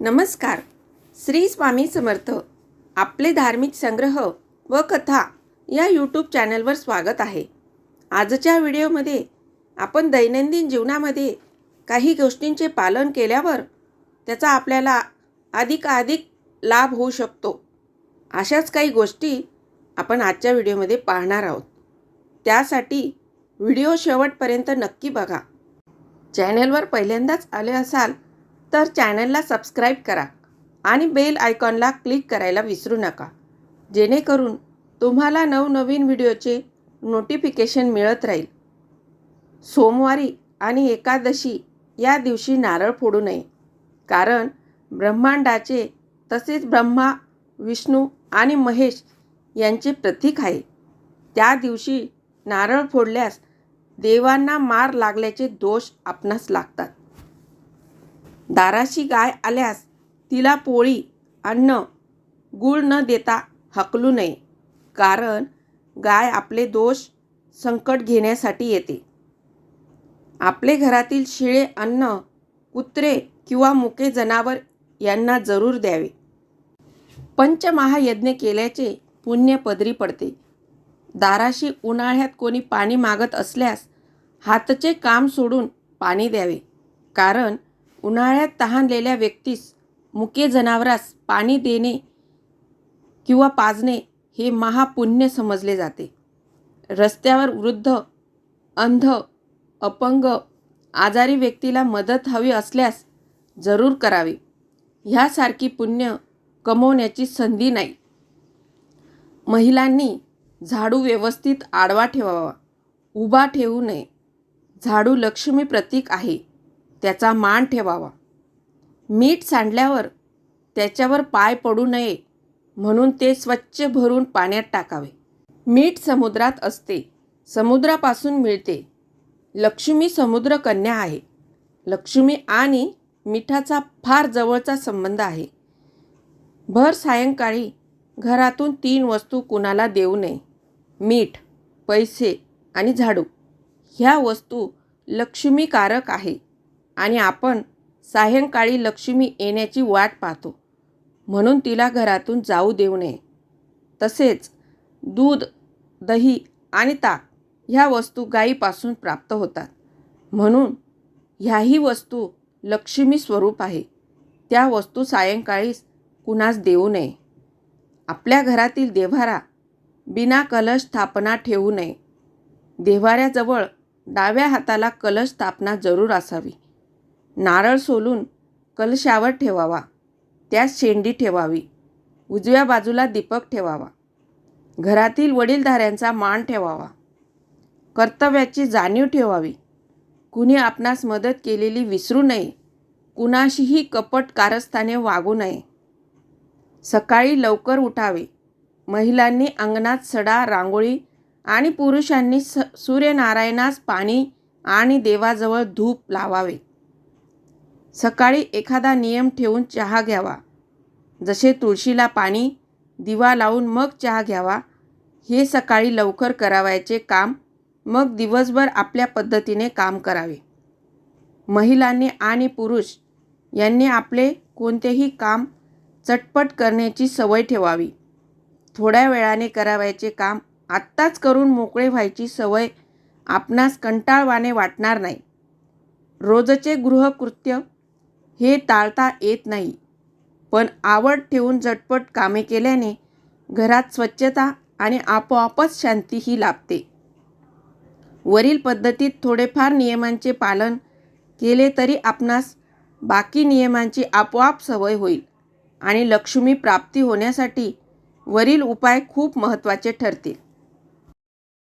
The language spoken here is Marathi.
नमस्कार. श्री स्वामी समर्थ. आपले धार्मिक संग्रह व कथा या यूट्यूब चॅनलवर स्वागत आहे. आजच्या व्हिडिओमध्ये आपण दैनंदिन जीवनामध्ये काही गोष्टींचे पालन केल्यावर त्याचा आपल्याला अधिकाधिक लाभ होऊ शकतो. अशाच काही गोष्टी आपण आजच्या व्हिडिओमध्ये पाहणार आहोत. त्यासाठी व्हिडिओ शेवटपर्यंत नक्की बघा. चॅनलवर पहिल्यांदाच आले असाल तर चॅनलला सबस्क्राईब करा आणि बेल आयकॉनला क्लिक करायला विसरू नका. जेणेकरून तुम्हाला नवनवीन व्हिडिओचे नोटिफिकेशन मिळत राहील. सोमवारी आणि एकादशी या दिवशी नारळ फोडू नये. कारण ब्रह्मांडाचे तसेच ब्रह्मा विष्णू आणि महेश यांचे प्रतीक आहे. त्या दिवशी नारळ फोडल्यास देवांना मार लागल्याचे दोष आपणास लागतात. दाराशी गाय आल्यास तिला पोळी अन्न गूळ न देता हकलू नये. कारण गाय आपले दोष संकट घेण्यासाठी येते. आपले घरातील शिळे अन्न कुत्रे किंवा मुके जनावर यांना जरूर द्यावे. पंचमहायज्ञ केल्याचे पुण्य पदरी पडते. दाराशी उन्हाळ्यात कोणी पाणी मागत असल्यास हातचे काम सोडून पाणी द्यावे. कारण उन्हाळ्यात तहानलेल्या व्यक्तीस मुके जनावरास पाणी देणे किंवा पाजणे हे महापुण्य समजले जाते. रस्त्यावर वृद्ध अंध अपंग आजारी व्यक्तीला मदत हवी असल्यास जरूर करावी. ह्यासारखी पुण्य कमवण्याची संधी नाही. महिलांनी झाडू व्यवस्थित आडवा ठेवावा. उभा ठेवू नये. झाडू लक्ष्मी प्रतीक आहे. त्याचा मान ठेवावा. मीठ सांडल्यावर त्याच्यावर पाय पडू नये म्हणून ते स्वच्छ भरून पाण्यात टाकावे. मीठ समुद्रात असते. समुद्रापासून मिळते. लक्ष्मी समुद्रकन्या आहे. लक्ष्मी आणि मिठाचा फार जवळचा संबंध आहे. भर सायंकाळी घरातून तीन वस्तू कुणाला देऊ नये. मीठ पैसे आणि झाडू. ह्या वस्तू लक्ष्मीकारक आहे. आणि आपण सायंकाळी लक्ष्मी येण्याची वाट पाहतो. म्हणून तिला घरातून जाऊ देऊ नये. तसेच दूध दही आणि ताक ह्या वस्तू गायीपासून प्राप्त होतात. म्हणून ह्याही वस्तू लक्ष्मी स्वरूप आहे. त्या वस्तू सायंकाळी कुणास देऊ नये. आपल्या घरातील देव्हारा बिना कलश स्थापना ठेवू नये. देव्हाऱ्याजवळ डाव्या हाताला कलश स्थापना जरूर असावी. नारळ सोलून कलशावर ठेवावा. त्यात शेंडी ठेवावी. उजव्या बाजूला दीपक ठेवावा. घरातील वडीलधाऱ्यांचा मान ठेवावा. कर्तव्याची जाणीव ठेवावी. कुणी आपणास मदत केलेली विसरू नये. कुणाशीही कपट कारस्थाने वागू नये. सकाळी लवकर उठावे. महिलांनी अंगणात सडा रांगोळी आणि पुरुषांनी स सूर्यनारायणास पाणी आणि देवाजवळ धूप लावावे. सकाळी एखादा नियम ठेवून चहा घ्यावा. जसे तुळशीला पाणी दिवा लावून मग चहा घ्यावा. हे सकाळी लवकर करावयाचे काम मग दिवसभर आपल्या पद्धतीने काम करावे. महिलांनी आणि पुरुष यांनी आपले कोणतेही काम चटपट करण्याची सवय ठेवावी. थोड्या वेळाने करावयाचे काम आत्ताच करून मोकळे व्हायची सवय आपणास कंटाळवाने वाटणार नाही. रोजचे गृहकृत्य हे टाळता येत नाही. पण आवड ठेवून झटपट कामे केल्याने घरात स्वच्छता आणि आपोआपच शांतीही लाभते. वरील पद्धतीत थोडेफार नियमांचे पालन केले तरी आपणास बाकी नियमांची आपोआप सवय होईल आणि लक्ष्मी प्राप्ती होण्यासाठी वरील उपाय खूप महत्त्वाचे ठरतील.